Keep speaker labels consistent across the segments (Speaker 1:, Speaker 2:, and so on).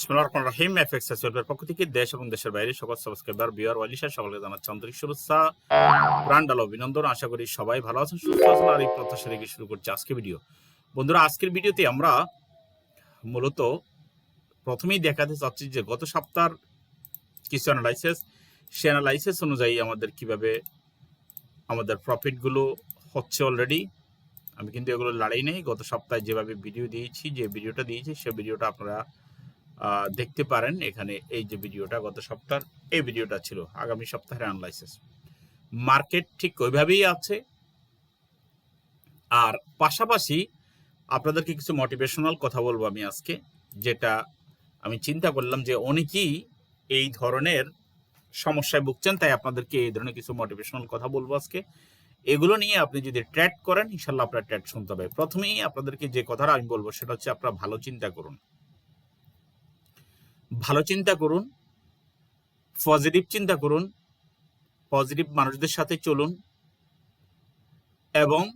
Speaker 1: রহমানির রহিম এফএক্স এসওয়েবের পক্ষ থেকে দেশ এবং দেশের বাইরে সকল সাবস্ক্রাইবার বিয়ার ওয়ালিশা সকলকে জানাচ্ছি আন্তরিক শুভেচ্ছা প্রাণডাল অভিনন্দন। আশা করি সবাই ভালো আছেন, সুস্থ আছেন আর এই প্রত্যাশা রেখে শুরু করছি আজকে ভিডিও। বন্ধুরা, আজকের ভিডিওতে আমরা মূলত প্রথমেই দেখাতে চাচ্ছি যে গত সপ্তাহের কিছু অ্যানালাইসিস সে অ্যানালাইসিস অনুযায়ী আমাদের কীভাবে আমাদের প্রফিটগুলো হচ্ছে অলরেডি আমি কিন্তু এগুলো লড়াই নেই। গত সপ্তাহে যেভাবে ভিডিও দিয়েছি, যে ভিডিওটা দিয়েছি, সে ভিডিওটা আপনারা দেখতে পারেন এখানে এই যে ভিডিওটা, গত সপ্তাহের এই ভিডিওটা ছিল, আগামী সপ্তাহের অ্যানালাইসিস মার্কেট ঠিক ওইভাবেই আছে। আর পাশাপাশি আপনাদেরকে কিছু মোটিভেশনাল কথা বলব আমি আজকে, যেটা আমি চিন্তা করলাম যে অনেকেই এই ধরনের সমস্যায় ভুগছেন, তাই আপনাদেরকে এই ধরনের কিছু মোটিভেশনাল কথা বলব আজকে। এগুলো নিয়ে আপনি যদি ট্র্যাড করেন, ইনশাল্লাহ আপনার ট্র্যাড শুনতে হবে। প্রথমেই আপনাদেরকে যে কথাটা আমি বলব, সেটা হচ্ছে আপনারা ভালো চিন্তা করুন। ভালো চিন্তা করুন পজিটিভ চিন্তা করুন পজিটিভ মানুষদের সাথে চলুন এবং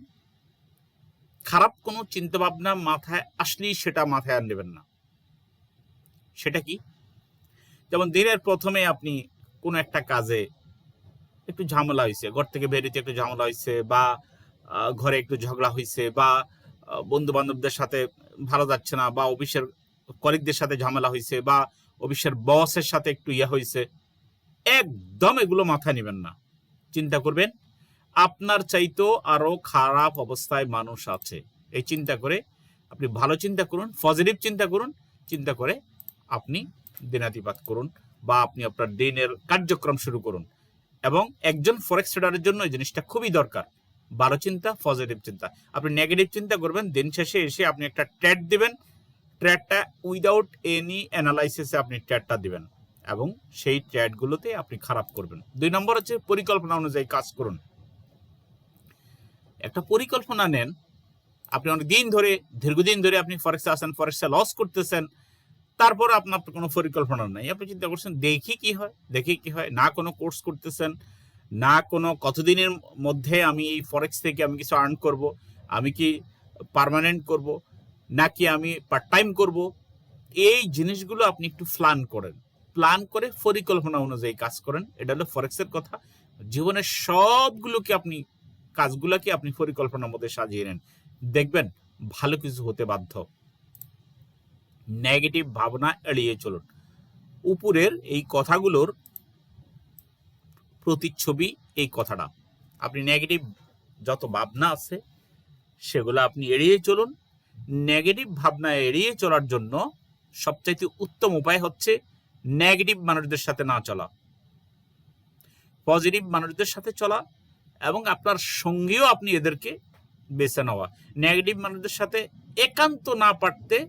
Speaker 1: খারাপ কোনো চিন্তা ভাবনা মাথায় আসলেই সেটা মাথায় আর নেবেন না। সেটা কি? যেমন দিনের প্রথমে আপনি কোনো একটা কাজে একটু ঝামেলা হয়েছে ঘর থেকে বেরিয়ে একটু ঝামেলা হয়েছে বা ঘরে একটু ঝগড়া হয়েছে বা বন্ধু বান্ধবদের সাথে ভালো যাচ্ছে না বা অফিসের কলিগদের সাথে ঝামেলা হয়েছে বা অফিসের বসের সাথে একটু ইয়ে হয়েছে একদম এগুলো মাথায় নেবেন না। চিন্তা করবেন, আপনার চাইতেও আরও খারাপ অবস্থায় মানুষ আছে। এই চিন্তা করে আপনি ভালো চিন্তা করুন, পজিটিভ চিন্তা করুন, চিন্তা করে আপনি দিনাতিপাত করুন বা আপনি আপনার দিনের কার্যক্রম শুরু করুন। এবং একজন ফরেক্স ট্রেডারের জন্য এই জিনিসটা খুবই দরকার। ভালো চিন্তা পজিটিভ চিন্তা। আপনি নেগেটিভ চিন্তা করবেন, দিন শেষে এসে আপনি একটা ট্রেড দিবেন ট্রেডটা উইদাউট এনি অ্যানালাইসিসে আপনি ট্রেডটা দিবেন এবং সেই ট্রেডগুলোতে আপনি খারাপ করবেন। দুই নম্বর হচ্ছে পরিকল্পনা অনুযায়ী কাজ করুন। একটা পরিকল্পনা নেন, আপনি অনেক দিন ধরে, দীর্ঘদিন ধরে আপনি ফরেক্সে আসেন ফরেক্সে লস করতেছেন, তারপর আপনার কোনো পরিকল্পনা নাই। আপনি চিন্তা করছেন, দেখি কি হয়, দেখি কি হয়, না কোনো কোর্স করতেছেন, না কোনো কতদিনের মধ্যে আমি এই ফরেক্স থেকে আমি কিছু আর্ন করব, আমি কি পার্মানেন্ট করব নাকি আমি পার্ট টাইম করব? এই জিনিসগুলো আপনি একটু প্ল্যান করেন। প্ল্যান করে পরিকল্পনা অনুযায়ী কাজ করেন। এটা হলো ফরেক্সের কথা। জীবনের সবগুলোকে আপনি, কাজগুলোকে আপনি পরিকল্পনার মধ্যে সাজিয়ে নেন। দেখবেন ভালো কিছু হতে বাধ্য। নেগেটিভ ভাবনা এড়িয়ে চলুন। উপরের এই কথাগুলোর প্রতিচ্ছবি এই কথাটা। আপনি নেগেটিভ যত ভাবনা আছে, সেগুলো আপনি এড়িয়ে চলুন। নেগেটিভ ভাবনা এড়িয়ে চলার জন্য সবচাইতে উত্তম উপায় হচ্ছে নেগেটিভ মানুষদের সাথে না চলা। পজিটিভ মানুষদের সাথে চলা এবং আপনার সঙ্গেও আপনি এদেরকে বেছে নেওয়া। নেগেটিভ মানুষদের সাথে একান্ত না পারতে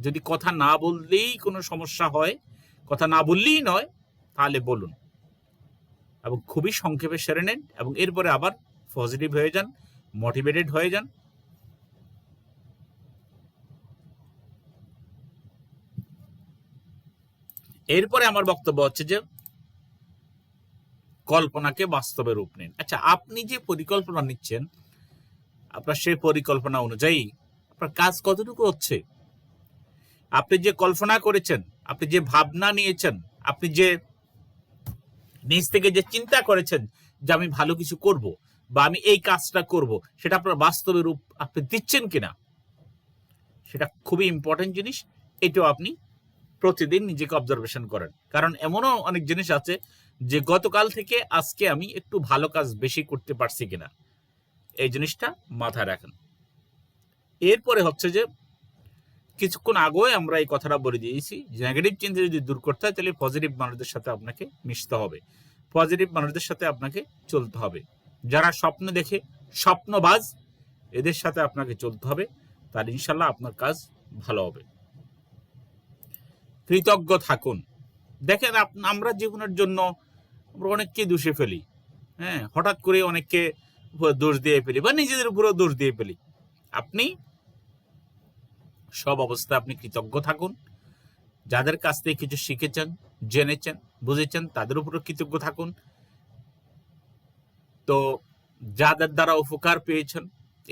Speaker 1: যদি কথা না বললেই কোনো সমস্যা হয়, কথা না বললেই নয়, তাহলে বলুন। এবং খুবই সংক্ষেপে সেরে নেন এবং এরপরে আবার পজিটিভ হয়ে যান মোটিভেটেড হয়ে যান। এরপরে আমার বক্তব্য হচ্ছে যে কল্পনাকে বাস্তবে রূপ নিন। আচ্ছা আপনি যে পরিকল্পনা নিচ্ছেন, আপনার সেই পরিকল্পনা অনুযায়ী আপনার কাজ কতটুকু হচ্ছে? আপনি যে কল্পনা করেছেন, আপনি যে ভাবনা নিয়েছেন, আপনি যে নিজ থেকে যে চিন্তা করেছেন যে আমি ভালো কিছু করব বা আমি এই কাজটা করব, সেটা আপনার বাস্তবে রূপ আপনি দিচ্ছেন কিনা? সেটা খুবই ইম্পর্টেন্ট জিনিস, এটাও আপনি প্রতিদিন নিজেকে অবজারভেশন করেন। কারণ এমনও অনেক জিনিস আছে যে গতকাল থেকে আজকে আমি একটু ভালো কাজ বেশি করতে পারছি কিনা। এই জিনিসটা মাথায় রাখেন। এরপরে হচ্ছে যে কিছুক্ষণ আগেও আমরা এই কথাটা বলে দিয়েছি নেগেটিভ চিন্তা যদি দূর করতে হয় তাহলে পজিটিভ মানুষদের সাথে আপনাকে মিশতে হবে। পজিটিভ মানুষদের সাথে আপনাকে চলতে হবে। যারা স্বপ্ন দেখে স্বপ্নবাজ, এদের সাথে আপনাকে চলতে হবে। তাহলে ইনশাল্লাহ আপনার কাজ ভালো হবে। কৃতজ্ঞ থাকুন। দেখেন আমরা জীবনের জন্য আমরা অনেককে দোষে ফেলি। হ্যাঁ হঠাৎ করে অনেককে দোষ দিয়ে ফেলি বা নিজেদের উপরেও দোষ দিয়ে ফেলি। আপনি সব অবস্থায় আপনি কৃতজ্ঞ থাকুন। যাদের কাছ থেকে কিছু শিখেছেন, জেনেছেন, বুঝেছেন, তাদের উপরে কৃতজ্ঞ থাকুন। তো যাদের দ্বারা উপকার পেয়েছেন,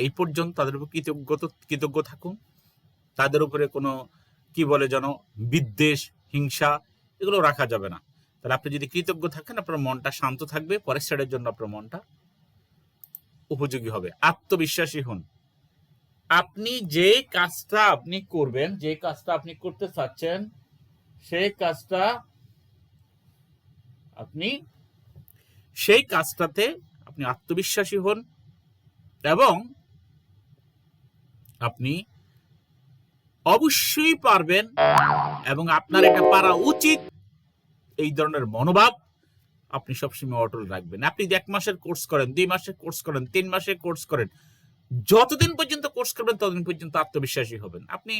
Speaker 1: এই পর্যন্ত তাদের উপর কৃতজ্ঞ কৃতজ্ঞ থাকুন। তাদের উপরে কোনো কি বলে যেন, বিদ্বেষ, হিংসা, এগুলো রাখা যাবে না। তাহলে আপনি যদি কৃতজ্ঞ থাকেন, আপনার মনটা শান্ত থাকবে, পরের সাইডের জন্য আপনার মনটা উপযোগী হবে। আত্মবিশ্বাসী হন। আপনি যে কাজটা আপনি করবেন, যে কাজটা আপনি করতে চাচ্ছেন, সেই কাজটা আপনি, সেই কাজটাতে আপনি আত্মবিশ্বাসী হন এবং আপনি অবশ্যই পারবেন এবং আপনার এটা পারা উচিত। এই ধরনের মনোভাব আপনি সবসময় অটল রাখবেন। আপনি এক মাসের কোর্স করেন, দুই মাসের কোর্স করেন, তিন মাসের কোর্স করেন, যতদিন পর্যন্ত কোর্স করবেন, ততদিন পর্যন্ত আত্মবিশ্বাসী হবেন। আপনি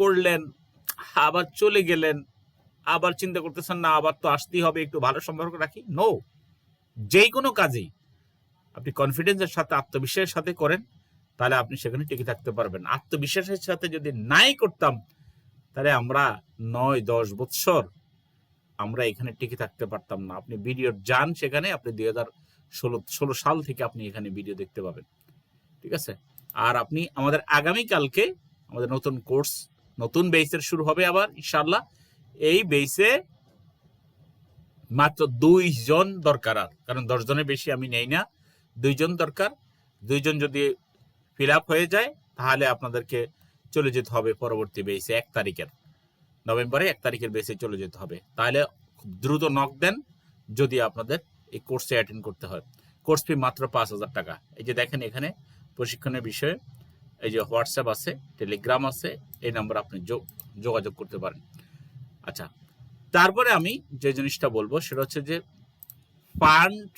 Speaker 1: করলেন, আবার চলে গেলেন, আবার চিন্তা করতেছেন, না, আবার তো আসতেই হবে, একটু ভালো সম্পর্ক রাখি। নো যেই কোনো কাজেই আপনি কনফিডেন্সের সাথে, আত্মবিশ্বাসের সাথে করেন। তাহলে আপনি সেখানে টিকে থাকতে পারবেন। আত্মবিশ্বাসের সাথে যদি নাই করতাম, তাহলে আমরা নয়, দশ বৎসর আমরা এখানে টিকে থাকতে পারতাম না। আপনি ভিডিও যান সেখানে, আপনি দুই হাজার ষোলো ষোলো সাল থেকে আপনি এখানে ভিডিও দেখতে পাবেন। ঠিক আছে? আর আপনি আমাদের আগামীকালকে আমাদের নতুন কোর্স নতুন বেসের শুরু হবে আবার ইনশাল্লাহ এই বেসে মাত্র দুইজন দরকার আর। কারণ দশ জনের বেশি আমি নেই না। দুইজন দরকার। দুইজন যদি ফিল আপ হয়ে যায়, তাহলে আপনাদেরকে চলে যেতে হবে পরবর্তী বেসে এক তারিখের। নভেম্বরে এক তারিখের বেসে চলে যেতে হবে। তাহলে খুব দ্রুত নক দেন যদি আপনাদের এই কোর্সে অ্যাটেন্ড করতে হয়। কোর্স ফি মাত্র পাঁচ হাজার টাকা। এই যে দেখেন এখানে প্রশিক্ষণের বিষয়ে এই যে হোয়াটসঅ্যাপ আছে টেলিগ্রাম আছে, এই নাম্বার আপনি যোগ- যোগাযোগ করতে পারেন। আচ্ছা তারপরে আমি যে জিনিসটা বলব, সেটা হচ্ছে যে ফান্ড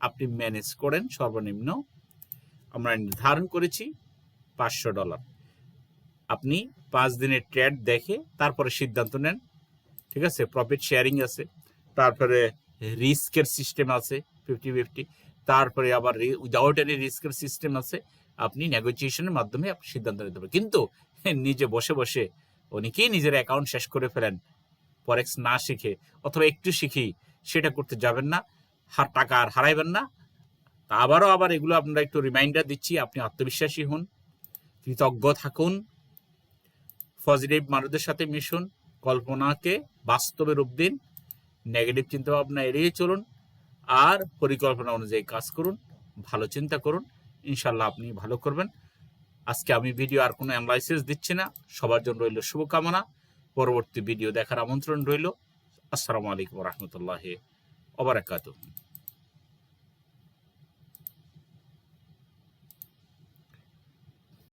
Speaker 1: আপনি ম্যানেজ করেন সর্বনিম্ন আমরা নির্ধারণ করেছি পাঁচশো ডলার। আপনি পাঁচ দিনের ট্রেড দেখে তারপরে সিদ্ধান্ত নেন, ঠিক আছে? প্রফিট শেয়ারিং আছে, তারপরে রিস্কের সিস্টেম আছে ফিফটি ফিফটি তারপরে আবার উইদাউট এনি রিস্কের সিস্টেম আছে, আপনি নেগোসিয়েশনের মাধ্যমে আপনি সিদ্ধান্ত নিতে পারেন। কিন্তু নিজে বসে বসে অনেকেই নিজের অ্যাকাউন্ট শেষ করে ফেলেন ফরেক্স না শিখে, অথবা একটু শিখি সেটা করতে যাবেন না টাকা আর হারাইবেন না তা আবারও আবার এগুলো আপনারা একটু রিমাইন্ডার দিচ্ছি, আপনি আত্মবিশ্বাসী হন, কৃতজ্ঞ থাকুন পজিটিভ মানুষদের সাথে মিশুন, কল্পনাকে বাস্তবে রূপ দিন নেগেটিভ চিন্তা ভাবনা এড়িয়ে চলুন আর পরিকল্পনা অনুযায়ী কাজ করুন, ভালো চিন্তা করুন ইনশাল্লাহ আপনি ভালো করবেন। আজকে আমি ভিডিও আর কোনো অ্যানালাইসিস দিচ্ছি না, সবার জন্য রইল শুভকামনা, পরবর্তী ভিডিও দেখার আমন্ত্রণ রইল, আসসালামু আলাইকুম রহমতুল্লাহ ওবরাকাতুহ